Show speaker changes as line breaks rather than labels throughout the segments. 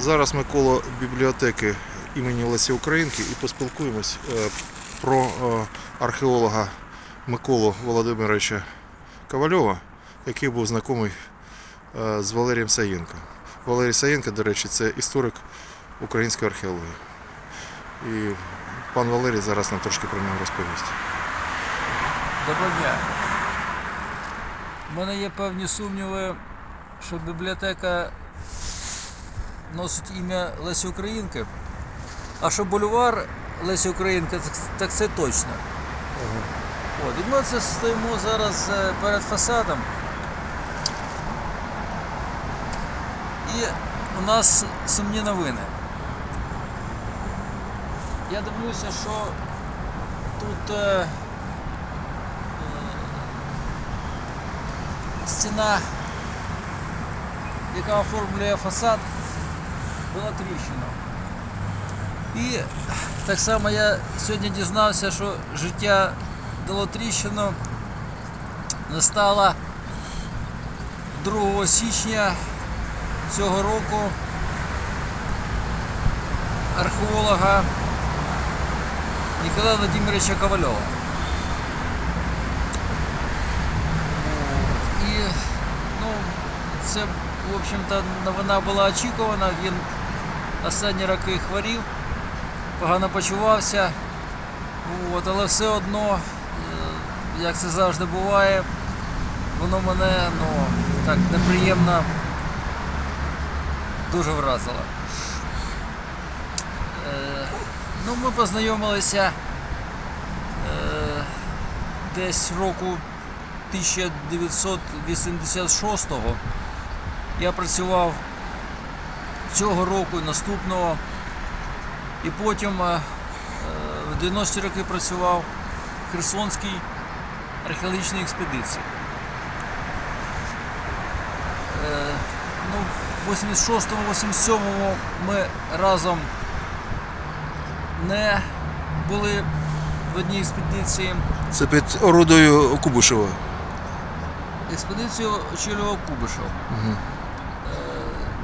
Зараз ми коло бібліотеки імені Лесі Українки і поспілкуємось е, про е, археолога Миколу Володимировича Ковальова, який був знайомий е, з Валерієм Саєнко. Валерій Саєнко, до речі, це історик української археології. І пан Валерій зараз нам трошки про нього розповість.
Доброго дня. У мене є певні сумніви, що бібліотека носить ім'я Лесі Українки. А що бульвар Лесі Українки, так, це точно. От, і ми це стоїмо зараз е, перед фасадом. І у нас сумні новини. Я дивлюся, що тут е, стіна, яка оформлює фасад, була тріщина. І так само я сьогодні дізнався, що життя дало тріщину, настала 2 січня цього року археолога Ніколая Владимировича Ковальова. І ну, це, в общем-то, новина була очікувана. Він останні роки хворів, погано почувався. От, але все одно, е, як це завжди буває, воно мене ну, так неприємно дуже вразило. Е, ну, ми познайомилися е, десь року 1986-го. Я працював цього року і наступного. І потім е, е, в 90-ті роки працював в Херсонській археологічній експедиції. Е, ну, в 86-му, 87-му ми разом не були в одній експедиції.
Це під орудою Кубушева.
Експедицію очолював Кубишев. Е,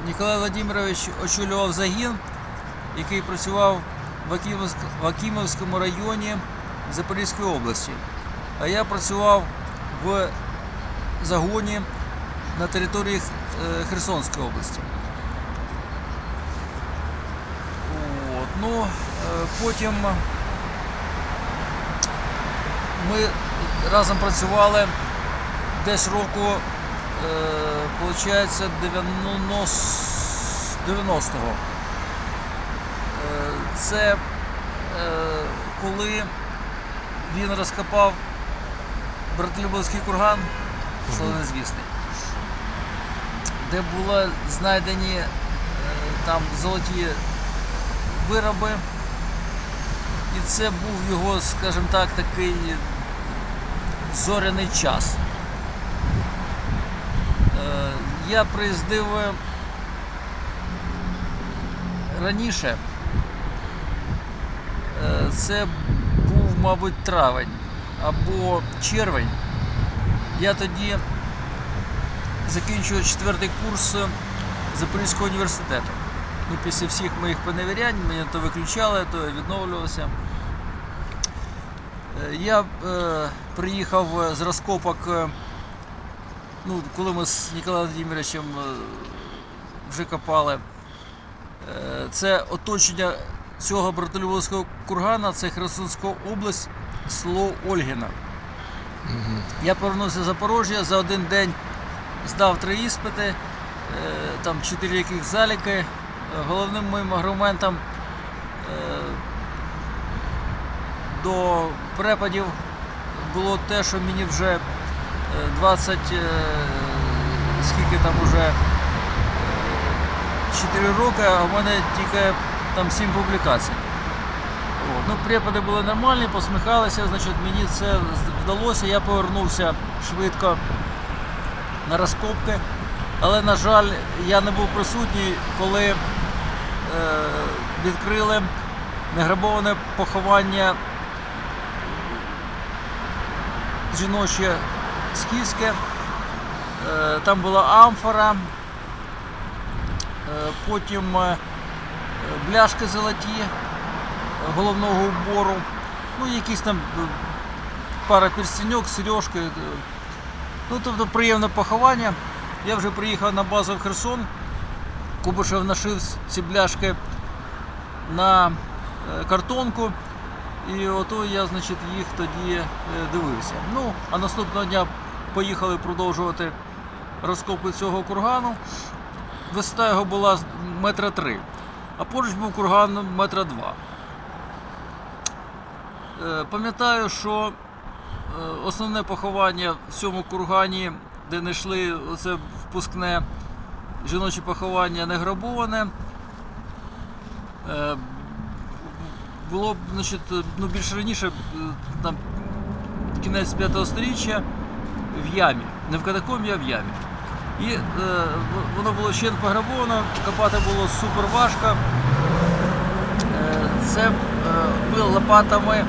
Ніколай Владимирович очолював загін, який працював в Акімовськ- в Акімовському районі Запорізької області. А я працював в загоні на території е, Херсонської області. От, ну, е, потім ми разом працювали десь року, е, виходить, 90-го. Е, це е, коли він розкопав Братлюбовський курган, славнозвісний, де були знайдені там золоті вироби. І це був його, скажімо так, такий зоряний час. Е, Я приїздив е, раніше. Е, Це був, мабуть, травень або червень. Я тоді закінчував четвертий курс Запорізького університету. Ну, після всіх моїх поневірянь мене то виключали, то відновлювався. Е, Я е, приїхав з розкопок, ну, коли ми з Ніколаєм Володимировичем е, вже копали. Е, це оточення цього братолюбовського кургана, це Херсонська область, село Ольгіна. Я повернувся з Запорожжя, за один день здав три іспити, е, там чотири яких заліки. Головним моїм аргументом до препадів було те, що мені вже 20, е, скільки там уже 4 роки, а в мене тільки там 7 публікацій. От. Ну, препади були нормальні, посміхалися, значить, мені це вдалося, я повернувся швидко на розкопки. Але, на жаль, я не був присутній, коли е, відкрили неграбоване поховання жіноче скіфське. Е, там була амфора, потім е, бляшки золоті е, головного убору, ну якісь там е, пара перстеньок, сережки. е, Ну, тобто приємне поховання. Я вже приїхав на базу в Херсон. Кубишев нашив ці бляшки на е, картонку. І ото я, значить, їх тоді е, дивився. Ну, а наступного дня поїхали продовжувати розкопи цього кургану. Висота його була метра три, а поруч був курган метра два. Е, Пам'ятаю, що е, основне поховання в цьому кургані, де не йшли оце впускне жіноче поховання не грабоване. Е, Було значить, ну, більш раніше, там кінець 5 сторіччя в ямі. Не в катакомбі, а в ямі. І е, воно було ще пограбовано, копати було супер важко. Е, це е, ми лопатами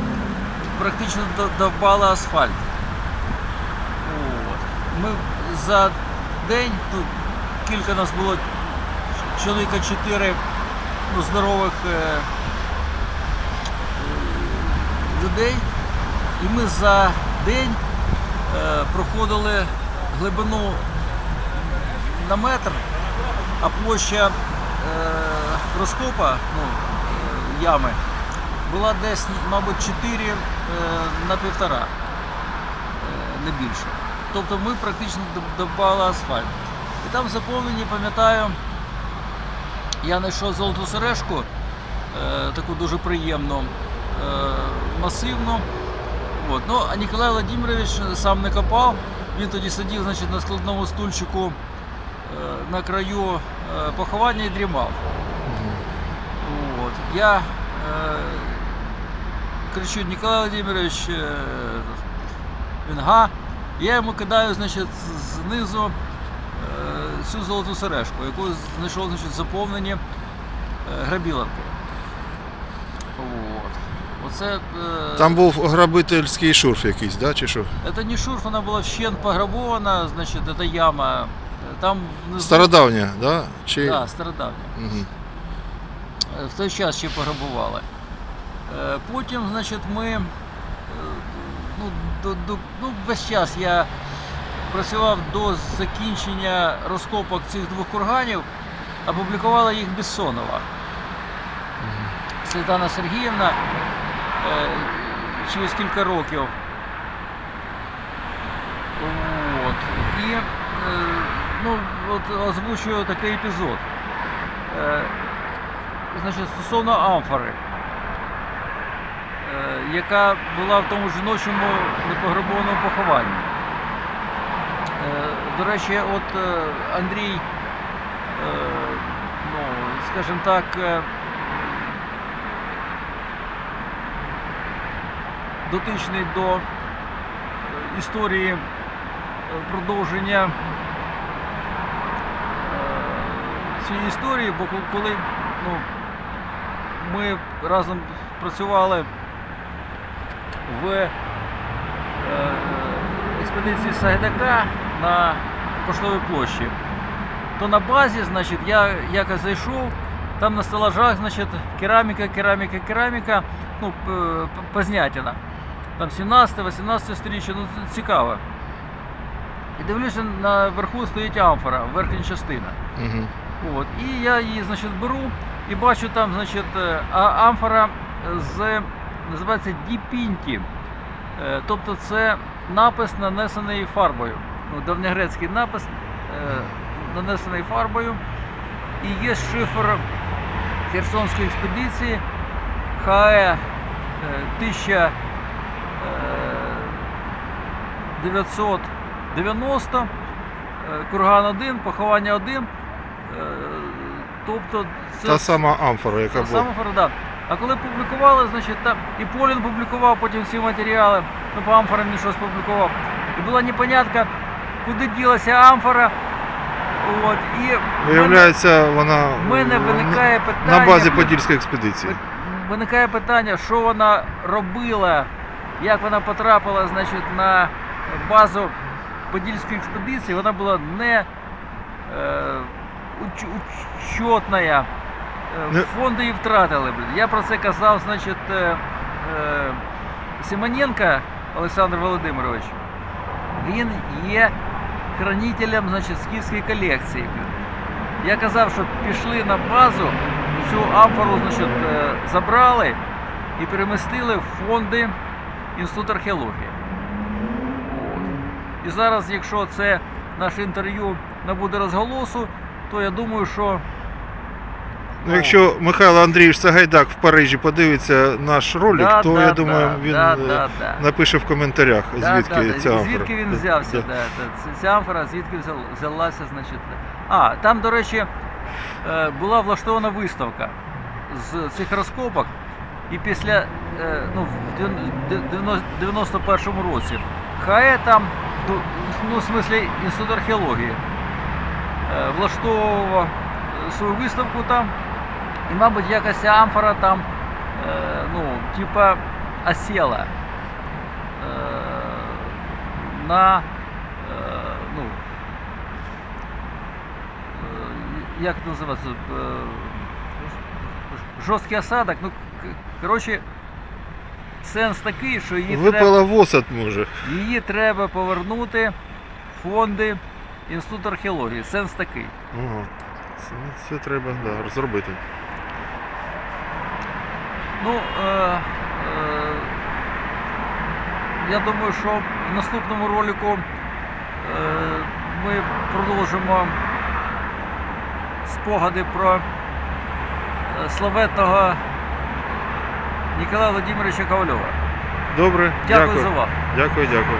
практично до- довбали асфальт. Ми за день, тут кілька нас було, чоловіка чотири ну, здорових е, людей. І ми за день проходили глибину на метр, а площа е, розкопа ну, е, ями була десь, мабуть, 4 е, на півтора, е, не більше. Тобто ми практично доб- асфальт. І там заповнені, пам'ятаю, я знайшов золоту сережку, е, таку дуже приємну, е, масивну. От. Ну, а Ніколай Владимирович сам не копав. Він тоді сидів значить, на складному стульчику е, на краю е, поховання і дрімав. От. Я е, кричу, Ніколай Владимирович, він га. Я йому кидаю значить, знизу цю золоту сережку, яку знайшов значить, заповнені грабіловки. От. Оце, е,
Там був грабительський шурф якийсь, да, чи що?
Это не шурф, вона була вщент пограбована, значить, это яма. Там внизу...
Стародавня, да? Чи...
Да, стародавня. Е, В той час ще пограбували. Е, Потім, значить, ми ну, до, до, ну, весь час я працював до закінчення розкопок цих двох курганів, опублікувала їх Бессонова. Світлана Сергіївна через кілька років. От. І е, ну, от озвучую такий епізод. Е, значить, стосовно амфори, е, яка була в тому жіночому непограбованому похованні. Е, До речі, от е, Андрій, е, ну, скажімо так, дотичний до е, історії е, продовження е, цієї історії, бо коли ну, ми разом працювали в експедиції Сагайдака на Поштовій площі, то на базі, значить, я якось зайшов, там на стелажах, значить, кераміка, кераміка, кераміка, ну, п- п- познятіна там 17-18 сторіччя, ну це цікаво. І дивлюся, наверху стоїть амфора, верхня частина.
Угу.
От, І я її значить, беру і бачу там значить, е, амфора е, з називається Діпінті. Е, тобто це напис, нанесений фарбою. Ну, Давньогрецький напис, нанесений фарбою. І є шифр Херсонської експедиції ХАЕ 1000. 990, е, курган 1, поховання 1. Е, тобто це
Та сама амфора, яка була.
Сама амфора, да. А коли публікували, значить, там і Полін публікував потім всі матеріали, ну по амфорам він щось публікував. І була непонятка, куди ділася амфора. От, і Виявляється, мене,
вона
мене виникає питання, на
базі Подільської експедиції.
Виникає питання, що вона робила як вона потрапила значить, на базу Подільської експедиції. Вона була не е, уч- учетная. Е, Фонди її втратили. Я про це казав, значить, е, е, Симоненко Олександр Володимирович. Він є хранителем значить, скіфської колекції. Я казав, що пішли на базу, цю амфору значить, е, забрали і перемістили в фонди Інституту археології. І зараз, якщо це наше інтерв'ю набуде розголосу, то я думаю, що
Ну, якщо Михайло Андрійович Сагайдак в Парижі подивиться наш ролик,
Да,
то
да,
я думаю,
да,
він
да,
е,
да, да.
напише в коментарях,
Да,
звідки
да, да.
ця амфора.
Звідки він взявся?
да.
Да. Ця амфора звідки взял- взялася, значить. А, там, до речі, е, була влаштована виставка з цих розкопок. І після, ну, в дев'ян- де- дев'яно- 91-му році ХАЕ там, ну, ну, в смислі Інститут археології, е, влаштовував е, свою виставку там. І, мабуть, якась амфора там, е, ну, типа осела. Е, на е, ну, е, як це називається? Е, Жорсткий осадок. Ну, коротше, сенс такий, що її треба,
Випала в осад, може.
її треба повернути в фонди Інституту археології. Сенс такий.
Ага. Це, це треба да, зробити.
Ну, е, е, я думаю, що в наступному ролику е, ми продовжимо спогади про е, славетного Ніколая Володимировича Ковальова.
Добре,
Дякую,
дякую.
за увагу.
Дякую, дякую.